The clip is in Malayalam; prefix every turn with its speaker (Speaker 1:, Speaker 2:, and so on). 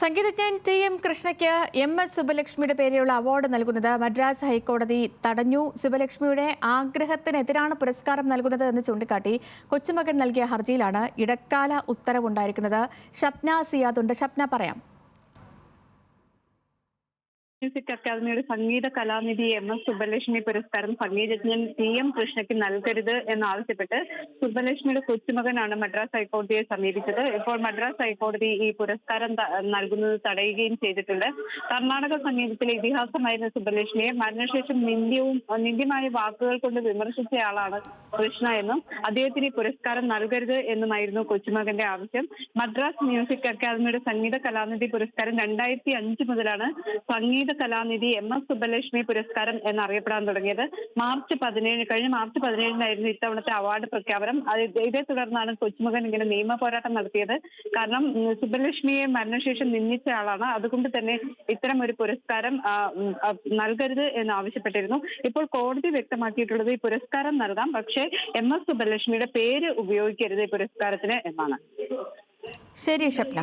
Speaker 1: സംഗീതജ്ഞൻ ടി എം കൃഷ്ണയ്ക്ക് എം എസ് സുബലക്ഷ്മിയുടെ പേരിലുള്ള അവാർഡ് നൽകുന്നത് മദ്രാസ് ഹൈക്കോടതി തടഞ്ഞു. സുബലക്ഷ്മിയുടെ ആഗ്രഹത്തിനെതിരാണ് പുരസ്കാരം നൽകുന്നത് എന്ന് ചൂണ്ടിക്കാട്ടി കൊച്ചുമകൻ നൽകിയ ഹർജിയിലാണ് ഇടക്കാല ഉത്തരവുണ്ടായിരിക്കുന്നത്. ഷപ്ന സിയാദുണ്ട് ഷപ്ന പറയാം.
Speaker 2: മ്യൂസിക് അക്കാദമിയുടെ സംഗീത കലാനിധി എം എസ് സുബ്ബലക്ഷ്മി പുരസ്കാരം സംഗീതജ്ഞൻ ടി എം കൃഷ്ണയ്ക്ക് നൽകരുത് എന്നാവശ്യപ്പെട്ട് സുബ്ബലക്ഷ്മിയുടെ കൊച്ചുമകനാണ് മദ്രാസ് ഹൈക്കോടതിയെ സമീപിച്ചത്. ഇപ്പോൾ മദ്രാസ് ഹൈക്കോടതി ഈ പുരസ്കാരം നൽകുന്നത് തടയുകയും ചെയ്തിട്ടുണ്ട്. കർണാടക സംഗീതത്തിലെ ഇതിഹാസമായിരുന്ന സുബ്ബലക്ഷ്മിയെ മരണശേഷം നിന്ദ്യവും നിന്ദ്യമായ വാക്കുകൾ കൊണ്ട് വിമർശിച്ചയാളാണ് കൃഷ്ണ എന്നും അദ്ദേഹത്തിന് ഈ പുരസ്കാരം നൽകരുത് എന്നുമായിരുന്നു കൊച്ചുമകന്റെ ആവശ്യം. മദ്രാസ് മ്യൂസിക് അക്കാദമിയുടെ സംഗീത കലാനിധി പുരസ്കാരം രണ്ടായിരത്തി അഞ്ച് മുതലാണ് സംഗീത കലാനിധി എം എസ് സുബ്ബലക്ഷ്മി പുരസ്കാരം എന്നറിയപ്പെടാൻ തുടങ്ങിയത്. മാർച്ച് പതിനേഴ് കഴിഞ്ഞ മാർച്ച് പതിനേഴിനായിരുന്നു ഇത്തവണത്തെ അവാർഡ് പ്രഖ്യാപനം. ഇതേ തുടർന്നാണ് കൊച്ചുമകൻ ഇങ്ങനെ നിയമ പോരാട്ടം നടത്തിയത്. കാരണം സുബ്ബലക്ഷ്മിയെ മരണശേഷം നിന്ദിച്ച ആളാണ്. അതുകൊണ്ട് തന്നെ ഇത്തരം ഒരു പുരസ്കാരം നൽകരുത് എന്ന് ആവശ്യപ്പെട്ടിരുന്നു. ഇപ്പോൾ കോടതി വ്യക്തമാക്കിയിട്ടുള്ളത് ഈ പുരസ്കാരം നൽകാം. പക്ഷേ എം എസ് സുബ്ബലക്ഷ്മിയുടെ പേര് ഉപയോഗിക്കരുത് ഈ പുരസ്കാരത്തിന് എന്നാണ്.
Speaker 1: ശരി ഷപ്ന